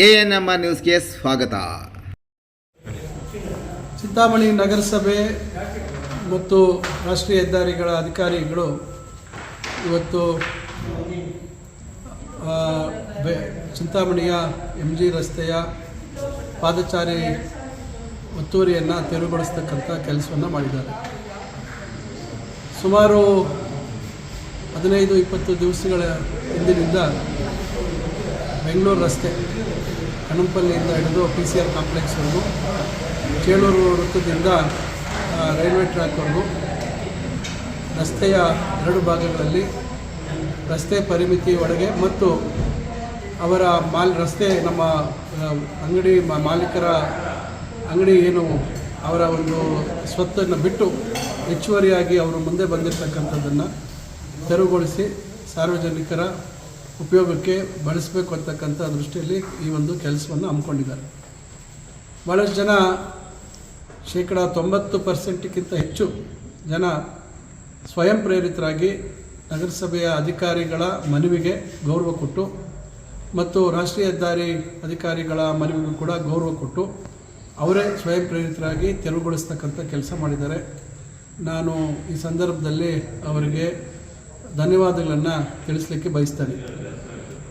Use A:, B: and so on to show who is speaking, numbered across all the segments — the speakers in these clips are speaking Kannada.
A: ಎ ಎನ್ ಎಂ ನ್ಯೂಸ್ಗೆ ಸ್ವಾಗತ.
B: ಚಿಂತಾಮಣಿ ನಗರಸಭೆ ಮತ್ತು ರಾಷ್ಟ್ರೀಯ ಹೆದ್ದಾರಿಗಳ ಅಧಿಕಾರಿಗಳು ಇವತ್ತು ಚಿಂತಾಮಣಿಯ ಎಂ ಜಿ ರಸ್ತೆಯ ಪಾದಚಾರಿ ಒತ್ತುವರಿಯನ್ನು ತೆರವುಗೊಳಿಸ್ತಕ್ಕಂಥ ಕೆಲಸವನ್ನು ಮಾಡಿದ್ದಾರೆ. ಸುಮಾರು ಹದಿನೈದು, ಇಪ್ಪತ್ತು ದಿವಸಗಳ ಹಿಂದಿನಿಂದ ಬೆಂಗಳೂರು ರಸ್ತೆ, ಕಣಂಪಲ್ಲಿಯಿಂದ ಹಿಡಿದು ಪಿ ಸಿ ಆರ್ ಕಾಂಪ್ಲೆಕ್ಸ್ವರೆಗೂ ಚೇಳೂರು ವೃತ್ತದಿಂದ ರೈಲ್ವೆ ಟ್ರ್ಯಾಕ್ವರೆಗೂ ರಸ್ತೆಯ ಎರಡು ಭಾಗಗಳಲ್ಲಿ ರಸ್ತೆ ಪರಿಮಿತಿ ಒಳಗೆ ಮತ್ತು ಅವರ ಮಾಲ್, ರಸ್ತೆ ನಮ್ಮ ಅಂಗಡಿ ಮಾಲೀಕರ ಅಂಗಡಿ ಏನು, ಅವರ ಒಂದು ಸ್ವತ್ತನ್ನು ಬಿಟ್ಟು ಹೆಚ್ಚುವರಿಯಾಗಿ ಅವರು ಮುಂದೆ ಬಂದಿರತಕ್ಕಂಥದ್ದನ್ನು ತೆರವುಗೊಳಿಸಿ ಸಾರ್ವಜನಿಕರ ಉಪಯೋಗಕ್ಕೆ ಬಳಸಬೇಕು ಅಂತಕ್ಕಂಥ ದೃಷ್ಟಿಯಲ್ಲಿ ಈ ಒಂದು ಕೆಲಸವನ್ನು ಹಮ್ಮಿಕೊಂಡಿದ್ದಾರೆ. ಭಾಳಷ್ಟು ಜನ ಶೇಕಡ ತೊಂಬತ್ತು ಪರ್ಸೆಂಟ್ಗಿಂತ ಹೆಚ್ಚು ಜನ ಸ್ವಯಂ ಪ್ರೇರಿತರಾಗಿ ನಗರಸಭೆಯ ಅಧಿಕಾರಿಗಳ ಮನವಿಗೆ ಗೌರವ ಕೊಟ್ಟು ಮತ್ತು ರಾಷ್ಟ್ರೀಯ ಹೆದ್ದಾರಿ ಅಧಿಕಾರಿಗಳ ಮನವಿಗೂ ಕೂಡ ಗೌರವ ಕೊಟ್ಟು ಅವರೇ ಸ್ವಯಂ ಪ್ರೇರಿತರಾಗಿ ತೆರವುಗೊಳಿಸ್ತಕ್ಕಂಥ ಕೆಲಸ ಮಾಡಿದ್ದಾರೆ. ನಾನು ಈ ಸಂದರ್ಭದಲ್ಲಿ ಅವರಿಗೆ ಧನ್ಯವಾದಗಳನ್ನು ತಿಳಿಸ್ಲಿಕ್ಕೆ ಬಯಸ್ತಾರೆ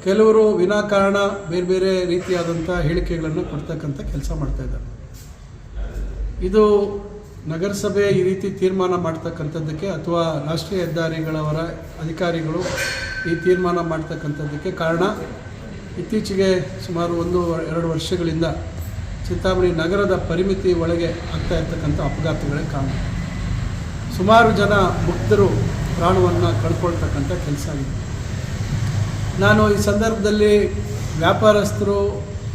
B: ಕೆಲವರು ವಿನಾಕಾರಣ ಬೇರೆ ಬೇರೆ ರೀತಿಯಾದಂಥ ಹೇಳಿಕೆಗಳನ್ನು ಕೊಡ್ತಕ್ಕಂಥ ಕೆಲಸ ಮಾಡ್ತಾ ಇದ್ದಾರೆ. ಇದು ನಗರಸಭೆ ಈ ರೀತಿ ತೀರ್ಮಾನ ಮಾಡ್ತಕ್ಕಂಥದ್ದಕ್ಕೆ ಅಥವಾ ರಾಷ್ಟ್ರೀಯ ಹೆದ್ದಾರಿಗಳವರ ಅಧಿಕಾರಿಗಳು ಈ ತೀರ್ಮಾನ ಮಾಡ್ತಕ್ಕಂಥದ್ದಕ್ಕೆ ಕಾರಣ. ಇತ್ತೀಚೆಗೆ ಸುಮಾರು ಒಂದು ಎರಡು ವರ್ಷಗಳಿಂದ ಚಿಂತಾಮಣಿ ನಗರದ ಪರಿಮಿತಿ ಒಳಗೆ ಆಗ್ತಾ ಇರ್ತಕ್ಕಂಥ ಅಪಘಾತಗಳೇ ಕಾರಣ. ಸುಮಾರು ಜನ ಮುಕ್ತರು ಪ್ರಾಣವನ್ನು ಕಳ್ಕೊಳ್ತಕ್ಕಂಥ ಕೆಲಸ ಆಗಿದೆ. ನಾನು ಈ ಸಂದರ್ಭದಲ್ಲಿ ವ್ಯಾಪಾರಸ್ಥರು,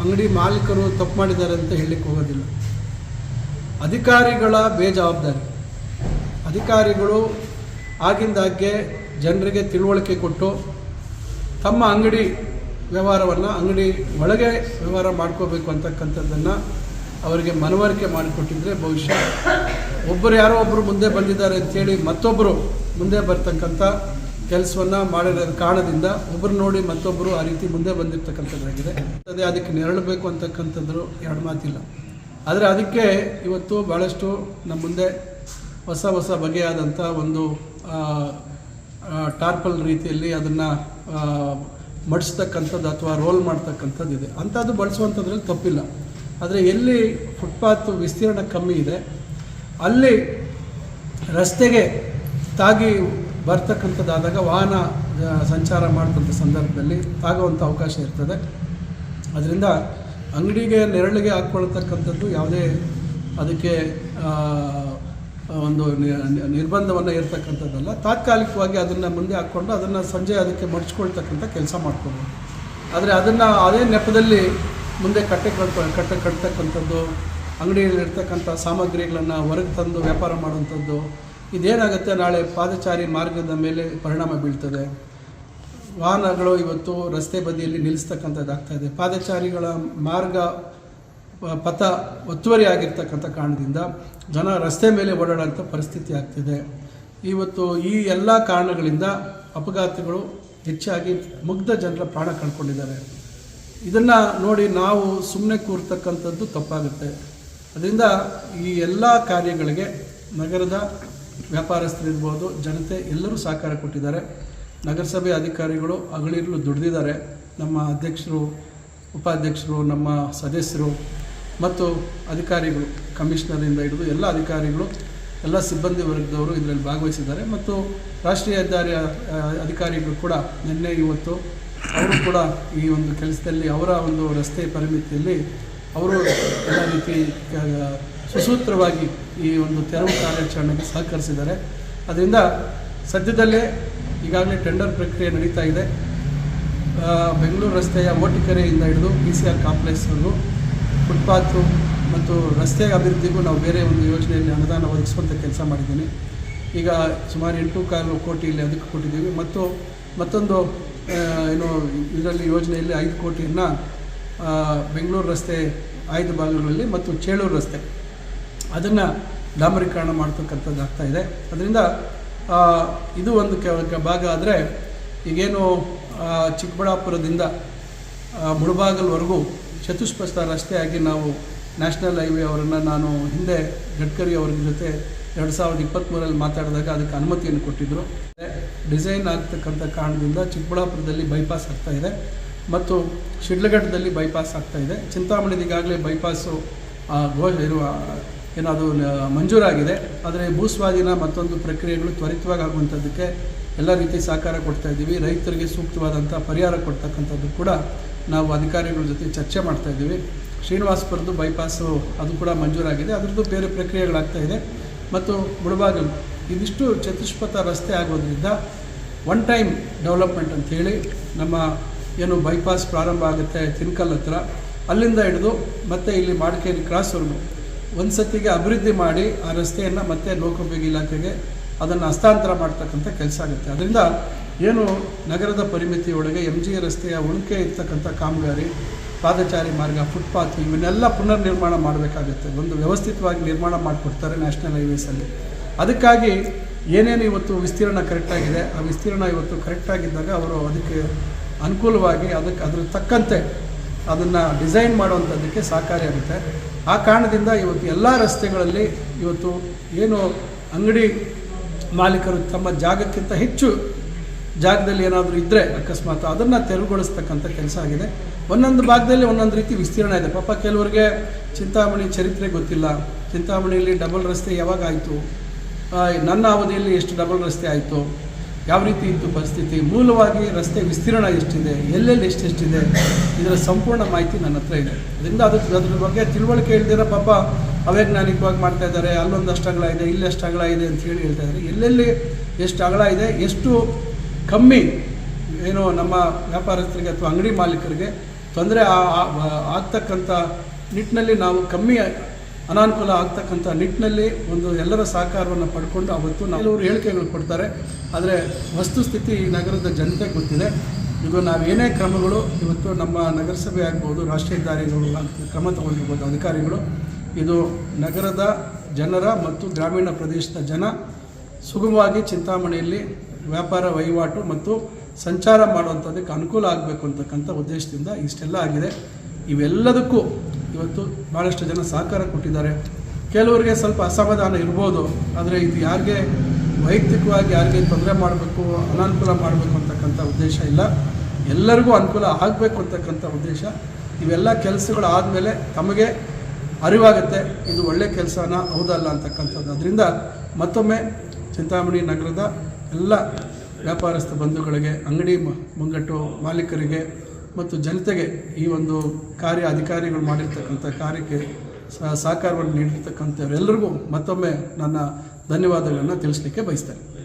B: ಅಂಗಡಿ ಮಾಲೀಕರು ತಪ್ಪು ಮಾಡಿದ್ದಾರೆ ಅಂತ ಹೇಳಲಿಕ್ಕೆ ಹೋಗೋದಿಲ್ಲ. ಅಧಿಕಾರಿಗಳ ಬೇಜವಾಬ್ದಾರಿ. ಅಧಿಕಾರಿಗಳು ಆಗಿಂದಾಗ್ಗೆ ಜನರಿಗೆ ತಿಳುವಳಿಕೆ ಕೊಟ್ಟು ತಮ್ಮ ಅಂಗಡಿ ವ್ಯವಹಾರವನ್ನು ಅಂಗಡಿ ಒಳಗೆ ವ್ಯವಹಾರ ಮಾಡ್ಕೋಬೇಕು ಅಂತಕ್ಕಂಥದ್ದನ್ನು ಅವರಿಗೆ ಮನವರಿಕೆ ಮಾಡಿಕೊಟ್ಟಿದ್ರೆ ಬಹುಶಃ ಒಬ್ಬರು ಯಾರೋ ಒಬ್ಬರು ಮುಂದೆ ಬಂದಿದ್ದಾರೆ ಅಂತೇಳಿ ಮತ್ತೊಬ್ಬರು ಮುಂದೆ ಬರ್ತಕ್ಕಂಥ ಕೆಲಸವನ್ನು ಮಾಡಿರೋ ಕಾರಣದಿಂದ ಒಬ್ಬರು ನೋಡಿ ಮತ್ತೊಬ್ಬರು ಆ ರೀತಿ ಮುಂದೆ ಬಂದಿರತಕ್ಕಂಥದ್ದಾಗಿದೆ. ಅದೇ ಅದಕ್ಕೆ ನೆರಳಬೇಕು ಅಂತಕ್ಕಂಥದ್ದು ಎರಡು ಮಾತಿಲ್ಲ. ಆದರೆ ಅದಕ್ಕೆ ಇವತ್ತು ಭಾಳಷ್ಟು ನಮ್ಮ ಮುಂದೆ ಹೊಸ ಹೊಸ ಬಗೆಯಾದಂಥ ಒಂದು ಟಾರ್ಪಲ್ ರೀತಿಯಲ್ಲಿ ಅದನ್ನು ಮಡಿಸ್ತಕ್ಕಂಥದ್ದು ಅಥವಾ ರೋಲ್ ಮಾಡ್ತಕ್ಕಂಥದ್ದು ಇದೆ. ಅಂಥದ್ದು ಬಳಸುವಂಥದ್ರಲ್ಲಿ ತಪ್ಪಿಲ್ಲ. ಆದರೆ ಎಲ್ಲಿ ಫುಟ್ಪಾತ್ ವಿಸ್ತೀರ್ಣ ಕಮ್ಮಿ ಇದೆ, ಅಲ್ಲಿ ರಸ್ತೆಗೆ ತಾಗಿ ಬರ್ತಕ್ಕಂಥದ್ದಾದಾಗ ವಾಹನ ಸಂಚಾರ ಮಾಡ್ತಂಥ ಸಂದರ್ಭದಲ್ಲಿ ತಾಗುವಂಥ ಅವಕಾಶ ಇರ್ತದೆ. ಅದರಿಂದ ಅಂಗಡಿಗೆ ನೆರಳಿಗೆ ಹಾಕ್ಕೊಳ್ತಕ್ಕಂಥದ್ದು ಯಾವುದೇ ಅದಕ್ಕೆ ಒಂದು ನಿರ್ಬಂಧವನ್ನು ಇರ್ತಕ್ಕಂಥದ್ದಲ್ಲ ತಾತ್ಕಾಲಿಕವಾಗಿ ಅದನ್ನು ಮುಂದೆ ಹಾಕ್ಕೊಂಡು ಅದನ್ನು ಸಂಜೆ ಅದಕ್ಕೆ ಮಡಚ್ಕೊಳ್ತಕ್ಕಂಥ ಕೆಲಸ ಮಾಡ್ಕೊಬೋದು. ಆದರೆ ಅದನ್ನು ಅದೇ ನೆಪದಲ್ಲಿ ಮುಂದೆ ಕಟ್ಟೆ ಕಟ್ಟ ಕಟ್ಟೆ ಕಟ್ತಕ್ಕಂಥದ್ದು ಅಂಗಡಿಯಲ್ಲಿ ಇರ್ತಕ್ಕಂಥ ಸಾಮಗ್ರಿಗಳನ್ನು ಹೊರಗೆ ತಂದು ವ್ಯಾಪಾರ ಮಾಡುವಂಥದ್ದು ಇದೇನಾಗುತ್ತೆ? ನಾಳೆ ಪಾದಚಾರಿ ಮಾರ್ಗದ ಮೇಲೆ ಪರಿಣಾಮ ಬೀಳ್ತದೆ. ವಾಹನಗಳು ಇವತ್ತು ರಸ್ತೆ ಬದಿಯಲ್ಲಿ ನಿಲ್ಲಿಸ್ತಕ್ಕಂಥದ್ದಾಗ್ತಾ ಇದೆ. ಪಾದಚಾರಿಗಳ ಮಾರ್ಗ ಪಥ ಒತ್ತುವರಿ ಆಗಿರ್ತಕ್ಕಂಥ ಕಾರಣದಿಂದ ಜನ ರಸ್ತೆ ಮೇಲೆ ಓಡಾಡೋಂಥ ಪರಿಸ್ಥಿತಿ ಆಗ್ತಿದೆ. ಇವತ್ತು ಈ ಎಲ್ಲ ಕಾರಣಗಳಿಂದ ಅಪಘಾತಗಳು ಹೆಚ್ಚಾಗಿ ಮುಗ್ಧ ಜನರ ಪ್ರಾಣ ಕಳ್ಕೊಂಡಿದ್ದಾರೆ. ಇದನ್ನು ನೋಡಿ ನಾವು ಸುಮ್ಮನೆ ಕೂರ್ತಕ್ಕಂಥದ್ದು ತಪ್ಪಾಗುತ್ತೆ. ಅದರಿಂದ ಈ ಎಲ್ಲ ಕಾರ್ಯಗಳಿಗೆ ನಗರದ ವ್ಯಾಪಾರಸ್ಥರಿರ್ಬೋದು, ಜನತೆ ಎಲ್ಲರೂ ಸಹಕಾರ ಕೊಟ್ಟಿದ್ದಾರೆ. ನಗರಸಭೆ ಅಧಿಕಾರಿಗಳು ಅಗಳಿರಲು ದುಡಿದಿದ್ದಾರೆ. ನಮ್ಮ ಅಧ್ಯಕ್ಷರು, ಉಪಾಧ್ಯಕ್ಷರು, ನಮ್ಮ ಸದಸ್ಯರು ಮತ್ತು ಅಧಿಕಾರಿಗಳು, ಕಮಿಷನರಿಂದ ಹಿಡಿದು ಎಲ್ಲ ಅಧಿಕಾರಿಗಳು, ಎಲ್ಲ ಸಿಬ್ಬಂದಿ ವರ್ಗದವರು ಇದರಲ್ಲಿ ಭಾಗವಹಿಸಿದ್ದಾರೆ. ಮತ್ತು ರಾಷ್ಟ್ರೀಯ ಹೆದ್ದಾರಿ ಅಧಿಕಾರಿಗಳು ಕೂಡ ನಿನ್ನೆ ಇವತ್ತು ಅವರು ಕೂಡ ಈ ಒಂದು ಕೆಲಸದಲ್ಲಿ ಅವರ ಒಂದು ರಸ್ತೆ ಪರಿಮಿತಿಯಲ್ಲಿ ಅವರು ಎಲ್ಲ ರೀತಿ ಸುಸೂತ್ರವಾಗಿ ಈ ಒಂದು ತೆರವು ಕಾರ್ಯಾಚರಣೆಗೆ ಸಹಕರಿಸಿದ್ದಾರೆ. ಅದರಿಂದ ಸದ್ಯದಲ್ಲೇ ಈಗಾಗಲೇ ಟೆಂಡರ್ ಪ್ರಕ್ರಿಯೆ ನಡೀತಾ ಇದೆ. ಬೆಂಗಳೂರು ರಸ್ತೆಯ ಓಟಿಕೆರೆಯಿಂದ ಹಿಡಿದು ಪಿ ಸಿ ಆರ್ ಕಾಂಪ್ಲೆಕ್ಸ್ವರೆಗೂ ಫುಟ್ಪಾತು ಮತ್ತು ರಸ್ತೆ ಅಭಿವೃದ್ಧಿಗೂ ನಾವು ಬೇರೆ ಒಂದು ಯೋಜನೆಯಲ್ಲಿ ಅನುದಾನ ಒದಗಿಸುವಂಥ ಕೆಲಸ ಮಾಡಿದ್ದೀನಿ. ಈಗ ಸುಮಾರು ಎಂಟು ಕಾಲು ಕೋಟಿಯಲ್ಲಿ ಅದಕ್ಕೆ ಕೊಟ್ಟಿದ್ದೀವಿ. ಮತ್ತು ಮತ್ತೊಂದು ಏನು ಇದರಲ್ಲಿ ಯೋಜನೆಯಲ್ಲಿ ಐದು ಕೋಟಿಯನ್ನು ಬೆಂಗಳೂರು ರಸ್ತೆ ಆಯ್ದ ಭಾಗಗಳಲ್ಲಿ ಮತ್ತು ಚೇಳೂರು ರಸ್ತೆ ಅದನ್ನು ಡಾಂಬರೀಕರಣ ಮಾಡ್ತಕ್ಕಂಥದ್ದು ಆಗ್ತಾ ಇದೆ. ಅದರಿಂದ ಇದು ಒಂದು ಭಾಗ ಆದರೆ, ಈಗೇನು ಚಿಕ್ಕಬಳ್ಳಾಪುರದಿಂದ ಮುಳಬಾಗಲ್ವರೆಗೂ ಚತುಷ್ಪಥ ರಸ್ತೆಯಾಗಿ ನಾವು ನ್ಯಾಷನಲ್ ಹೈವೇ ಅವರನ್ನು ನಾನು ಹಿಂದೆ ಗಡ್ಕರಿ ಅವ್ರ ಜೊತೆ ಎರಡು ಸಾವಿರದ ಇಪ್ಪತ್ತ್ಮೂರಲ್ಲಿ ಮಾತಾಡಿದಾಗ ಅದಕ್ಕೆ ಅನುಮತಿಯನ್ನು ಕೊಟ್ಟಿದ್ದರು ಡಿಸೈನ್ ಆಗ್ತಕ್ಕಂಥ ಕಾರಣದಿಂದ ಚಿಕ್ಕಬಳ್ಳಾಪುರದಲ್ಲಿ ಬೈಪಾಸ್ ಆಗ್ತಾ ಇದೆ ಮತ್ತು ಶಿಡ್ಲಘಟ್ಟದಲ್ಲಿ ಬೈಪಾಸ್ ಆಗ್ತಾ ಇದೆ. ಚಿಂತಾಮಣಿದಿಗಾಗಲೇ ಬೈಪಾಸು ಘೋಷ ಘೋ ಏನದು ಮಂಜೂರಾಗಿದೆ. ಆದರೆ ಭೂಸ್ವಾಧೀನ ಮತ್ತೊಂದು ಪ್ರಕ್ರಿಯೆಗಳು ತ್ವರಿತವಾಗಿ ಆಗುವಂಥದ್ದಕ್ಕೆ ಎಲ್ಲ ರೀತಿ ಸಹಕಾರ ಕೊಡ್ತಾ ಇದ್ದೀವಿ. ರೈತರಿಗೆ ಸೂಕ್ತವಾದಂಥ ಪರಿಹಾರ ಕೊಡ್ತಕ್ಕಂಥದ್ದು ಕೂಡ ನಾವು ಅಧಿಕಾರಿಗಳ ಜೊತೆ ಚರ್ಚೆ ಮಾಡ್ತಾ ಇದ್ದೀವಿ. ಶ್ರೀನಿವಾಸಪುರದ್ದು ಬೈಪಾಸು ಅದು ಕೂಡ ಮಂಜೂರಾಗಿದೆ. ಅದರದ್ದು ಬೇರೆ ಪ್ರಕ್ರಿಯೆಗಳಾಗ್ತಾ ಇದೆ. ಮತ್ತು ಮುಳಬಾಗಿಲು, ಇದಿಷ್ಟು ಚತುಷ್ಪಥ ರಸ್ತೆ ಆಗೋದ್ರಿಂದ ಒನ್ ಟೈಮ್ ಡೆವಲಪ್ಮೆಂಟ್ ಅಂತ ಹೇಳಿ ನಮ್ಮ ಏನು ಬೈಪಾಸ್ ಪ್ರಾರಂಭ ಆಗುತ್ತೆ ತಿನ್ಕಲ್ ಹತ್ರ. ಅಲ್ಲಿಂದ ಹಿಡಿದು ಮತ್ತೆ ಇಲ್ಲಿ ಮಾಡಿಕೇರಿ ಕ್ರಾಸ್ವರೆಗೂ ಒಂದು ಸತಿಗೆ ಅಭಿವೃದ್ಧಿ ಮಾಡಿ ಆ ರಸ್ತೆಯನ್ನು ಮತ್ತೆ ಲೋಕೋಪಯೋಗಿ ಇಲಾಖೆಗೆ ಅದನ್ನು ಹಸ್ತಾಂತರ ಮಾಡ್ತಕ್ಕಂಥ ಕೆಲಸ ಆಗುತ್ತೆ. ಅದರಿಂದ ಏನು ನಗರದ ಪರಿಮಿತಿಯೊಳಗೆ ಎಂ ಜಿ ರಸ್ತೆಯ ಉಳಿಕೆ ಇರ್ತಕ್ಕಂಥ ಕಾಮಗಾರಿ, ಪಾದಚಾರಿ ಮಾರ್ಗ ಫುಟ್ಪಾತ್ ಇವನ್ನೆಲ್ಲ ಪುನರ್ ನಿರ್ಮಾಣ ಮಾಡಬೇಕಾಗುತ್ತೆ. ಒಂದು ವ್ಯವಸ್ಥಿತವಾಗಿ ನಿರ್ಮಾಣ ಮಾಡಿಕೊಡ್ತಾರೆ ನ್ಯಾಷನಲ್ ಹೈವೇಸಲ್ಲಿ ಅದಕ್ಕಾಗಿ ಏನೇನು ಇವತ್ತು ವಿಸ್ತೀರ್ಣ ಕರೆಕ್ಟಾಗಿದೆ ಆ ವಿಸ್ತೀರ್ಣ ಇವತ್ತು ಕರೆಕ್ಟಾಗಿದ್ದಾಗ ಅವರು ಅದಕ್ಕೆ ಅನುಕೂಲವಾಗಿ ಅದಕ್ಕೆ ಅದ್ರ ತಕ್ಕಂತೆ ಅದನ್ನು ಡಿಸೈನ್ ಮಾಡುವಂಥದ್ದಕ್ಕೆ ಸಹಕಾರಿಯಾಗುತ್ತೆ ಆ ಕಾರಣದಿಂದ ಇವತ್ತು ಎಲ್ಲ ರಸ್ತೆಗಳಲ್ಲಿ ಇವತ್ತು ಏನು ಅಂಗಡಿ ಮಾಲೀಕರು ತಮ್ಮ ಜಾಗಕ್ಕಿಂತ ಹೆಚ್ಚು ಜಾಗದಲ್ಲಿ ಏನಾದರೂ ಇದ್ದರೆ ಅಕಸ್ಮಾತ್ ಅದನ್ನು ತೆರವುಗೊಳಿಸ್ತಕ್ಕಂಥ ಕೆಲಸ ಆಗಿದೆ. ಒಂದೊಂದು ಭಾಗದಲ್ಲಿ ಒಂದೊಂದು ರೀತಿ ವಿಸ್ತೀರ್ಣ ಇದೆ. ಪಾಪ ಕೆಲವರಿಗೆ ಚಿಂತಾಮಣಿ ಚರಿತ್ರೆ ಗೊತ್ತಿಲ್ಲ. ಚಿಂತಾಮಣಿಯಲ್ಲಿ ಡಬಲ್ ರಸ್ತೆ ಯಾವಾಗ ಆಯಿತು? ನನ್ನ ಅವಧಿಯಲ್ಲಿ ಎಷ್ಟು ಡಬಲ್ ರಸ್ತೆ ಆಯಿತು? ಯಾವ ರೀತಿ ಇತ್ತು ಪರಿಸ್ಥಿತಿ? ಮೂಲವಾಗಿ ರಸ್ತೆ ವಿಸ್ತೀರ್ಣ ಎಷ್ಟಿದೆ? ಎಲ್ಲೆಲ್ಲಿ ಎಷ್ಟೆಷ್ಟಿದೆ? ಇದರ ಸಂಪೂರ್ಣ ಮಾಹಿತಿ ನನ್ನ ಹತ್ರ ಇದೆ. ಅದರಿಂದ ಅದಕ್ಕೆ ಅದ್ರ ಬಗ್ಗೆ ತಿಳುವಳಿಕೆ ಹೇಳ್ದಿರೋ ಪಾಪ ಅವೈಜ್ಞಾನಿಕವಾಗಿ ಮಾಡ್ತಾ ಇದ್ದಾರೆ. ಅಲ್ಲೊಂದಷ್ಟು ಅಗಲ ಇದೆ, ಇಲ್ಲಿ ಅಷ್ಟು ಅಗಲ ಇದೆ ಅಂತ ಹೇಳಿ ಹೇಳ್ತಾ ಇದ್ದಾರೆ. ಎಲ್ಲೆಲ್ಲಿ ಎಷ್ಟು ಅಗಲ ಇದೆ, ಎಷ್ಟು ಕಮ್ಮಿ ಏನು ನಮ್ಮ ವ್ಯಾಪಾರಸ್ಥರಿಗೆ ಅಥವಾ ಅಂಗಡಿ ಮಾಲೀಕರಿಗೆ ತೊಂದರೆ ಆಗ್ತಕ್ಕಂಥ ನಿಟ್ಟಿನಲ್ಲಿ ನಾವು ಕಮ್ಮಿ ಅನಾನುಕೂಲ ಆಗ್ತಕ್ಕಂಥ ನಿಟ್ಟಿನಲ್ಲಿ ಒಂದು ಎಲ್ಲರ ಸಹಕಾರವನ್ನು ಪಡ್ಕೊಂಡು ಅವತ್ತು ನಾವು ಹೇಳಿಕೆಗಳು ಕೊಡ್ತಾರೆ. ಆದರೆ ವಸ್ತುಸ್ಥಿತಿ ಈ ನಗರದ ಜನತೆ ಗೊತ್ತಿದೆ. ಇದು ನಾವು ಏನೇ ಕ್ರಮಗಳು, ಇವತ್ತು ನಮ್ಮ ನಗರಸಭೆ ಆಗ್ಬೋದು, ರಾಷ್ಟ್ರೀಯ ಹೆದ್ದಾರಿಗಳು ಕ್ರಮ ತಗೊಂಡಿರ್ಬೋದು ಅಧಿಕಾರಿಗಳು. ಇದು ನಗರದ ಜನರ ಮತ್ತು ಗ್ರಾಮೀಣ ಪ್ರದೇಶದ ಜನ ಸುಗಮವಾಗಿ ಚಿಂತಾಮಣಿಯಲ್ಲಿ ವ್ಯಾಪಾರ ವಹಿವಾಟು ಮತ್ತು ಸಂಚಾರ ಮಾಡುವಂಥದ್ದಕ್ಕೆ ಅನುಕೂಲ ಆಗಬೇಕು ಅಂತಕ್ಕಂಥ ಉದ್ದೇಶದಿಂದ ಇಷ್ಟೆಲ್ಲ ಆಗಿದೆ. ಇವೆಲ್ಲದಕ್ಕೂ ಇವತ್ತು ಭಾಳಷ್ಟು ಜನ ಸಹಕಾರ ಕೊಟ್ಟಿದ್ದಾರೆ. ಕೆಲವರಿಗೆ ಸ್ವಲ್ಪ ಅಸಮಾಧಾನ ಇರ್ಬೋದು, ಆದರೆ ಇದು ಯಾರಿಗೆ ವೈಯಕ್ತಿಕವಾಗಿ ಯಾರಿಗೆ ತೊಂದರೆ ಮಾಡಬೇಕು, ಅನಾನುಕೂಲ ಮಾಡಬೇಕು ಅಂತಕ್ಕಂಥ ಉದ್ದೇಶ ಇಲ್ಲ. ಎಲ್ಲರಿಗೂ ಅನುಕೂಲ ಆಗಬೇಕು ಅಂತಕ್ಕಂಥ ಉದ್ದೇಶ. ಇವೆಲ್ಲ ಕೆಲಸಗಳು ಆದಮೇಲೆ ತಮಗೆ ಅರಿವಾಗುತ್ತೆ, ಇದು ಒಳ್ಳೆ ಕೆಲಸನ ಹೌದಲ್ಲ ಅಂತಕ್ಕಂಥದ್ದು. ಅದರಿಂದ ಮತ್ತೊಮ್ಮೆ ಚಿಂತಾಮಣಿ ನಗರದ ಎಲ್ಲ ವ್ಯಾಪಾರಸ್ಥ ಬಂಧುಗಳಿಗೆ, ಅಂಗಡಿ ಮುಂಗಟ್ಟು ಮಾಲೀಕರಿಗೆ ಮತ್ತು ಜನತೆಗೆ ಈ ಒಂದು ಕಾರ್ಯ ಅಧಿಕಾರಿಗಳು ಮಾಡಿರ್ತಕ್ಕಂಥ ಕಾರ್ಯಕ್ಕೆ ಸಹ- ಸಹಕಾರವನ್ನು ನೀಡಿರ್ತಕ್ಕಂಥವ್ರೆಲ್ಲರಿಗೂ ಮತ್ತೊಮ್ಮೆ ನನ್ನ ಧನ್ಯವಾದಗಳನ್ನು ತಿಳಿಸ್ಲಿಕ್ಕೆ ಬಯಸ್ತೇನೆ.